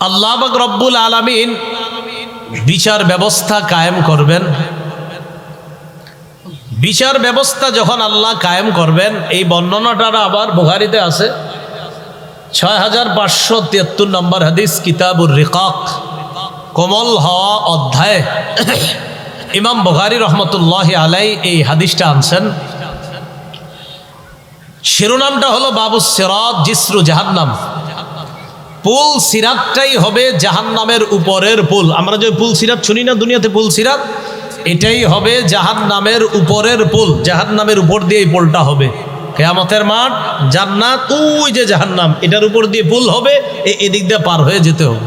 আল্লাহ রব্বুল আলমিন বিচার ব্যবস্থা কায়েম করবেন। বিচার ব্যবস্থা যখন আল্লাহ কায়েম করবেন, এই বর্ণনাটা আবার বুহারিতে আছে। ছয় হাজার পাঁচশো তিয়াত্তর নম্বর হাদিস, কিতাবুর রিকাক, কোমল হওয়া অধ্যায়। ইমাম বুহারি রহমতুল্লাহ আলাই এই হাদিসটা আনছেন। শিরোনামটা হলো বাবু সিরাত জিসরু জাহান্নাম। পুল সিরাতটাই হবে জাহান্নামের উপরের পুল। আমরা যে পুল সিরাত শুনি না দুনিয়াতে পুল সিরাত? এটাই হবে জাহান্নামের উপরের পুল। জাহান্নামের উপর দিয়ে এই পুলটা হবে। কেয়ামতের মাঠ, জান্নাত, ওই যে জাহান্নাম, এটার উপর দিয়ে পুল হবে এদিক দিয়ে পার হয়ে যেতে হবে।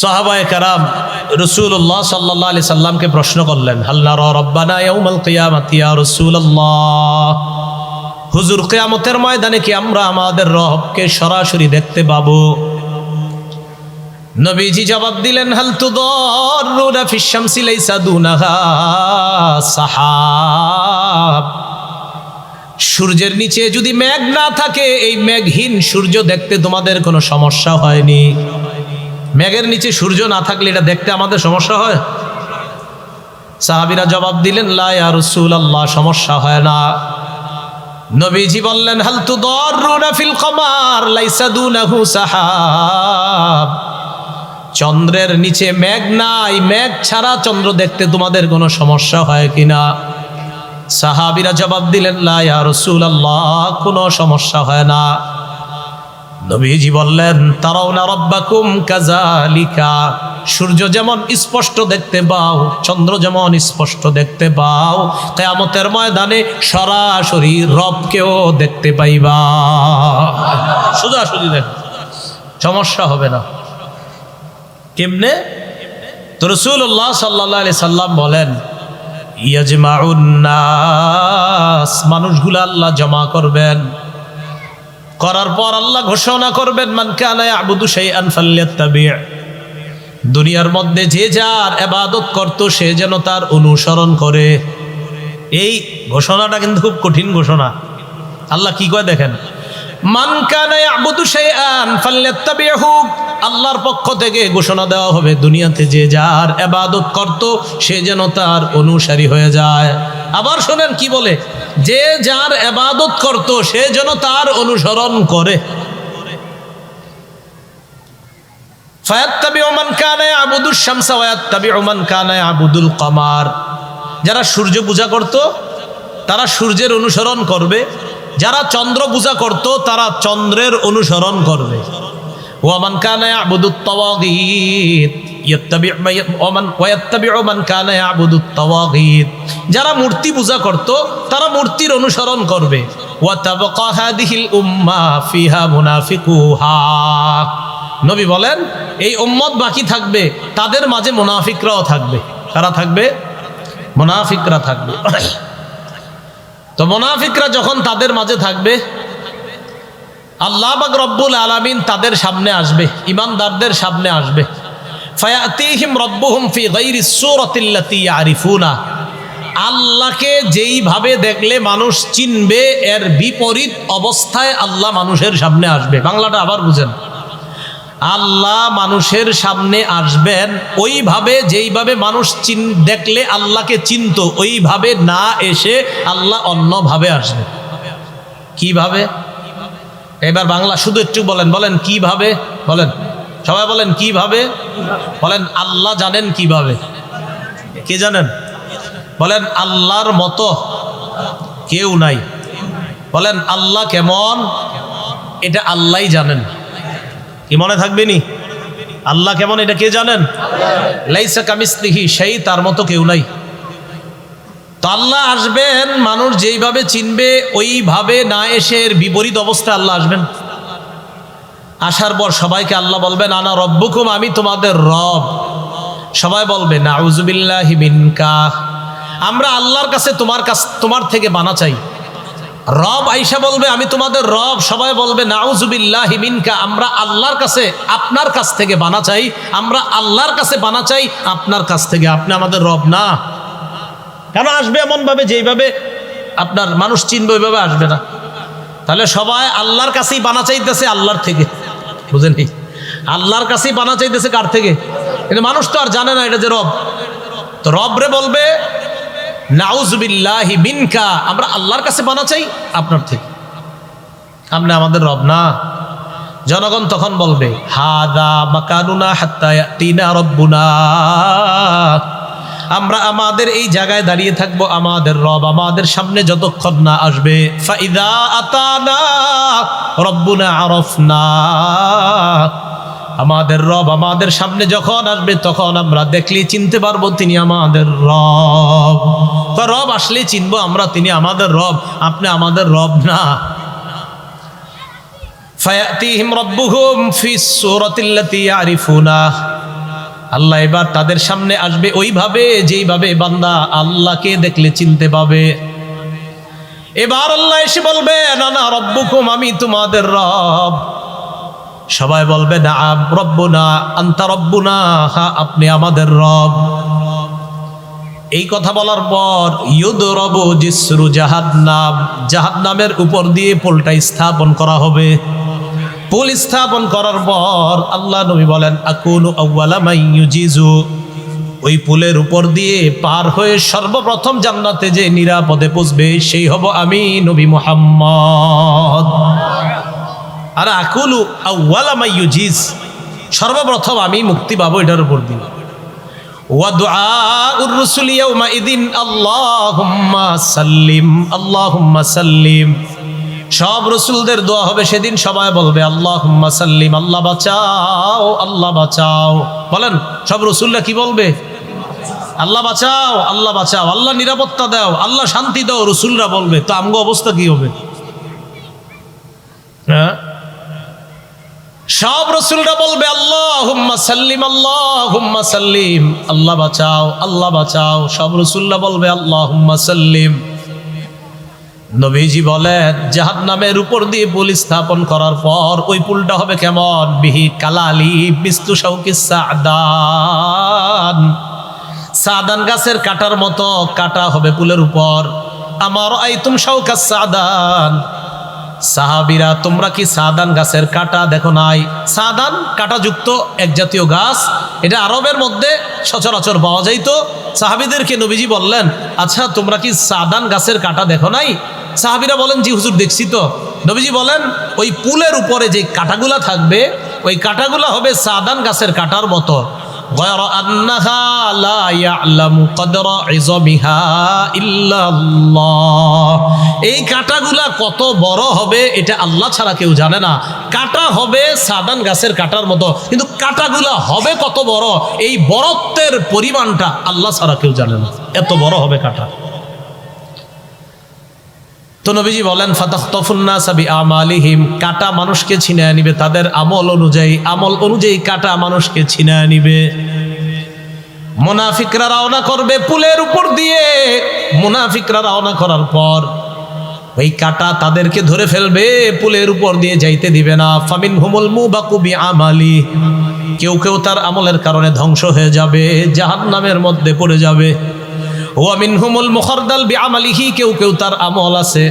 সাহাবায়ে কারাম রসুল্লাহ সাল্লাহ আলি সাল্লামকে প্রশ্ন করলেন হাল্লা রব্বানা ইয়াউমাল কিয়ামাতি ইয়া রাসূলুল্লাহ? হুজুর কিয়ামতের ময়দানে কি আমরা আমাদের রবকে সরাসরি দেখতে পাবো? নবীজি জবাব দিলেন, হাল দুনাহা সাহাব। সূর্যের নিচে যদি মেঘ না থাকে, এই মেঘহীন সূর্য দেখতে তোমাদের কোনো সমস্যা হয়নি। মেঘের নিচে সূর্য না থাকলে এটা দেখতে আমাদের সমস্যা হয়? সাহাবিরা জবাব দিলেন, লা ইয়া রাসূলুল্লাহ, সমস্যা হয় না। নবীজি বললেন, হাল তুদরুনা ফিল কমার, লাইসা দুনাহু সাহাব। চন্দ্রের নিচে মেঘ নাই, মেঘ ছাড়া চন্দ্র দেখতে তোমাদের কোনো সমস্যা হয় কিনা সাহাবিরা জবাব দিলেন, লা ইয়া রাসূলুল্লাহ, কোনো সমস্যা হয় না। নবীজি বললেন তারাও না রব্বাকুম কাজালিকা সূর্য যেমন স্পষ্ট দেখতে পাও, চন্দ্র যেমন স্পষ্ট দেখতে পাও, কেয়ামতের ময়দানে সরাসরি রবকেও দেখতে পাইবা। সোজাসুজি দেখ। সমস্যা হবে না। কেমনে? তো রসুল্লাহ সাল্লাহ আলি সাল্লাম বলেন মানুষগুলো আল্লাহ জমা করবেন। করার পর আল্লাহ ঘোষণা করবেন, মান কানা ইয়াবুদু শাইআন ফাল্যাত্তাবি' দুনিয়ার মধ্যে যে যার এবাদত করত, সে যেন তার অনুসরণ করে। এই ঘোষণাটা কিন্তু খুব কঠিন ঘোষণা। আল্লাহ কি কয় দেখেন? আল্লাহর পক্ষ থেকে ঘোষণা দেওয়া হবে, দুনিয়াতে যে যার এবাদত করত, সে যেন তার অনুসারী হয়ে যায়। আবার শোনেন কি বলে? যে যার এবাদত করত, সে যেন তার অনুসরণ করে। মান ইয়াবুদুশ শামসা ওয়া ইয়াত্তাবিউ মান কানা ইয়াবুদুল কমার। যারা সূর্য পূজা করত, তারা সূর্যের অনুসরণ করবে। যারা চন্দ্র পূজা করত, তারা চন্দ্রের অনুসরণ করবে। ওয়ামান কানা ইয়াবুদুত তাওয়াগীত ইয়াত্তাবি ওয়ামান ওয়ায়াত্তাবিউ মান কানা ইয়াবুদুত তাওয়াগীত। যারা মূর্তি পূজা করত, তারা মূর্তির অনুসরণ করবে। ওয়া উম্মাহ ফিহা মুনাফিকুহা। নবী বলেন, এই উম্মত বাকি থাকবে, তাদের মাঝে মুনাফিকরাও থাকবে। কারা থাকবে? মুনাফিকরা থাকবে। তো মুনাফিকরা যখন তাদের মাঝে থাকবে আল্লাহ বাক রব্বুল আলামিন তাদের সামনে আসবে, ইমানদারদের সামনে আসবে। ফায়াতিহিম রব্বুহুম ফি গায়রি সূরাতিল্লাতী ইয়ারিফুনা। আল্লাহকে যেইভাবে দেখলে মানুষ চিনবে, এর বিপরীত অবস্থায় আল্লাহ মানুষের সামনে আসবে। বাংলাটা আবার বুঝেন। আল্লাহ মানুষের সামনে আসবেন, ওইভাবে যেইভাবে মানুষ চিন, দেখলে আল্লাহকে চিনতো, ওইভাবে না এসে আল্লাহ অন্যভাবে আসবে। কীভাবে? এবার বাংলা শুধু একটু বলেন বলেন কীভাবে? বলেন, সবাই বলেন কীভাবে? বলেন আল্লাহ জানেন কীভাবে। কে জানেন? বলেন আল্লাহর মতো কেউ নাই। বলেন আল্লাহ কেমন? এটা আল্লাহই জানেন। কি মনে থাকবে নি? আল্লাহ কেমন এটা কে জানেন? সেই তার মতো কেউ নাই। তো আল্লাহ আসবেন, মানুষ যেইভাবে চিনবে, ওইভাবে না এসে এর বিপরীত অবস্থায় আল্লাহ আসবেন। আসার পর সবাইকে আল্লাহ বলবেন, আনা রব্বুকুম, আমি তোমাদের রব। সবাই বলবে না আমরা আল্লাহর কাছে তোমার কাছ, তোমার থেকে বানা চাই। রব আইসা বলবে, আমি তোমাদের রব সবাই বলবে, নাউজুবিল্লাহ মিনকা আমরা আল্লাহর কাছে, আপনার কাছ থেকে বানা চাই আমরা আল্লাহর কাছে বানা চাই আপনার কাছ থেকে আপনি আমাদের রব না কেন আসবে এমনভাবে, যেইভাবে আপনার মানুষ চিনবে, ওইভাবে আসবে না। তাহলে সবাই আল্লাহর কাছেই বানা চাইতেছে আল্লাহর থেকে। বুঝেন নি? আল্লাহর কাছেই বানা চাইতেছে কার থেকে? কিন্তু মানুষ তো আর জানে না এটা যে রব। তো রব রে বলবে নাউজবিল্লাহি মিনকা। আমরা আল্লাহর কাছে বানা চাই আপনার থেকে। আপনি আমাদের রব না। জনগণ তখন বলবে, হাদা মাকানুনা হাত্তা তিনা রব্বুনা। আমরা আমাদের এই জায়গায় দাঁড়িয়ে থাকব, আমাদের রব আমাদের সামনে যতক্ষণ না আসবে। ফাইদা আতানা রব্বুনা আরফনা। আমাদের রব আমাদের সামনে যখন আসবে, তখন আমরা দেখলে চিনতে পারব তিনি আমাদের রব। রব আসলে চিনবো আমরা, তিনি আমাদের রব, আপনি আমাদের রব না। আল্লাহ এবার তাদের সামনে আসবে ওইভাবে, যেইভাবে বান্দা আল্লাহকে দেখলে চিনতে পাবে। এবার আল্লাহ এসে বলবে না না রব্বুকুম, আমি তোমাদের রব। সবাই বলবে না রব্বুনা, আন্তা রব্বুনা, হা, আপনি আমাদের রব। এই কথা বলার পর ইউদ রব জিসরু জাহান্নাম, জাহান্নামের উপর দিয়ে পোলটা স্থাপন করা হবে। পুল স্থাপন করার পর আল্লাহ নবী বলেন, আকুনু আউ্বালা মাইয়ুজিজু ওই পুলের উপর দিয়ে পার হয়ে সর্বপ্রথম জান্নাতে যে নিরাপদে পুষবে সেই হব আমি নবী মুহাম্মদ। আর আকুলু আউ্লামাইজিজ সর্বপ্রথম আমি মুক্তি পাবো এটার উপর দিন সব রসুলদের দোয়া হবে সেদিন সবাই বলবে আল্লাহ সাল্লিম, আল্লাহ বাঁচাও আল্লাহ বাঁচাও। বলেন, সব রসুলরা কি বলবে? আল্লাহ বাঁচাও আল্লাহ বাঁচাও, আল্লাহ নিরাপত্তা দাও, আল্লাহ শান্তি দাও, রসুলরা বলবে। তো আমগো অবস্থা কি হবে? হ্যাঁ? সব রসুলরা বলবে আল্লাহ সাল্লিম আল্লাহ সাল্লিম। আল্লাহ বাঁচাও আল্লাহ বাঁচাও। সব রসুলরা বলবে আল্লাহ সাল্লিম। নবীজি বলেন জাহাদ নামের উপর দিয়ে পুল স্থাপন করার পর ওই পুলটা হবে কেমন? বিহি কালালি বিস্তু শৌকি সাদান। সাদান গাছের কাটার মতো কাটা হবে পুলের উপর। আমার আইতুম শৌকা সাদান? সাহাবিরা, তোমরা কি সাদান গাছের কাটা দেখো নাই? সাদান কাটাযুক্ত এক জাতীয় গাছ। এটা আরবের মধ্যে সচরাচর পাওয়া যাইতো। সাহাবিদেরকে নবীজি বললেন আচ্ছা তোমরা কি সাদান গাছের কাটা দেখো নাই? সাহাবিরা বলেন, জি হুজুর, দেখছি তো। নবীজি বলেন, ওই পুলের উপরে যে কাটাগুলা থাকবে, ওই কাটাগুলা হবে সাদান গাছের কাটার মতো। غير أنها لا يعلم قدر عظمها إلا الله এই কাটাগুলা কত বড় হবে এটা আল্লাহ ছাড়া কেউ জানে না কাটা হবে সাদান গাছের কাটার মতো কিন্তু কাটাগুলা হবে কত বড় এই বরত্বের পরিমাণটা আল্লাহ ছাড়া কেউ জানে না এত বড় হবে কাটা তো নবীজি বলেন, ফাতাখতফুন্না সাবি আমালিহিম কাটা মানুষকে ছিনায় নিবে, তাদের আমল অনুযায়ী আমল অনুযায়ী কাটা মানুষকে ছিনায় নিবে। মুনাফিকরা রওনা করবে পুলের উপর দিয়ে। মুনাফিকরা রওনা করার পর ওই কাটা তাদেরকে ধরে ফেলবে, পুলের উপর দিয়ে যাইতে দিবে না। ফামিন হুমুল মুবাকুবি আমালি কেউ কেউ তার আমলের কারণে ধ্বংস হয়ে যাবে, জাহান্নামের মধ্যে পড়ে যাবে। ওয়ামিন হুমুল মুখরদাল বি কেউ কেউ তার আমল আছে।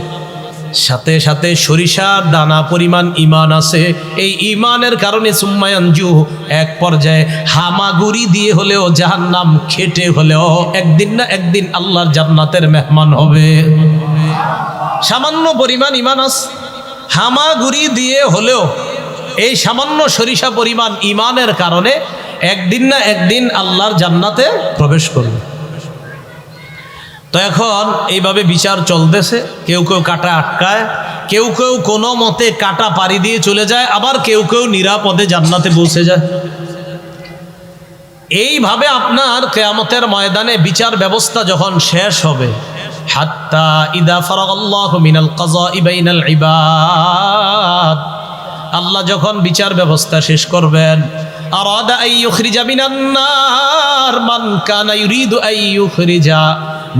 সাথে সাথে সরিষার দানা পরিমাণ ইমান আছে। এই ইমানের কারণে সুম্মায়ানজু এক পর্যায়ে হামাগুড়ি দিয়ে হলেও যাহার নাম খেটে হলেও একদিন না একদিন আল্লাহর জান্নাতের মেহমান হবে। সামান্য পরিমাণ ইমান আস হামাগুড়ি দিয়ে হলেও এই সামান্য সরিষা পরিমাণ ইমানের কারণে একদিন না একদিন আল্লাহর জান্নাতে প্রবেশ করবে। তো এখন এইভাবে বিচার চলতেছে। কেউ কেউ কাটা আটকায়, কেউ কেউ কোনো মতে কাটা পাড়ি দিয়ে চলে যায়, আবার কেউ কেউ নিরাপদে জান্নাতে বসে যায়। এইভাবে আপনার কেয়ামতের ময়দানে বিচার ব্যবস্থা যখন শেষ হবে, হাত্তা ইদা মিনাল আল্লাহ যখন বিচার ব্যবস্থা শেষ করবেন, আরাদা আইয়ুখরিজা মিনান্নার মান কানা ইউরিদু আইয়ুখরিজা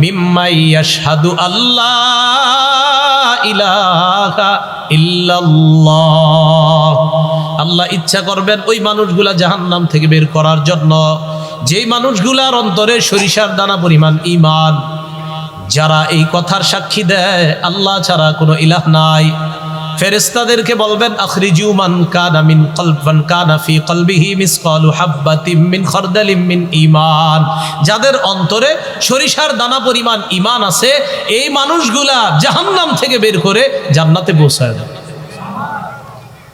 মিম্মাইয়া সাধু আল্লাহ ইলাহা ইল্লাল্লাহ। আল্লাহ ইচ্ছা করবেন ওই মানুষগুলা জাহান্নাম থেকে বের করার জন্য। যেই মানুষগুলার অন্তরে সরিষার দানা পরিমাণ ইমান যারা এই কথার সাক্ষী দেয়, আল্লাহ ছাড়া কোনো ইলাহ নাই। ফেরেস্তাদেরকে বলবেন, আখরিজু মান কানা মিন কলবান কানা ফি কলবিহি মিসকালু হাব্বাতিম মিন খরদালিম মিন ঈমান। যাদের অন্তরে সরিষার দানা পরিমাণ ঈমান আছে, এই মানুষগুলা জাহান্নাম থেকে বের করে জান্নাতে পৌঁছায় দেয়।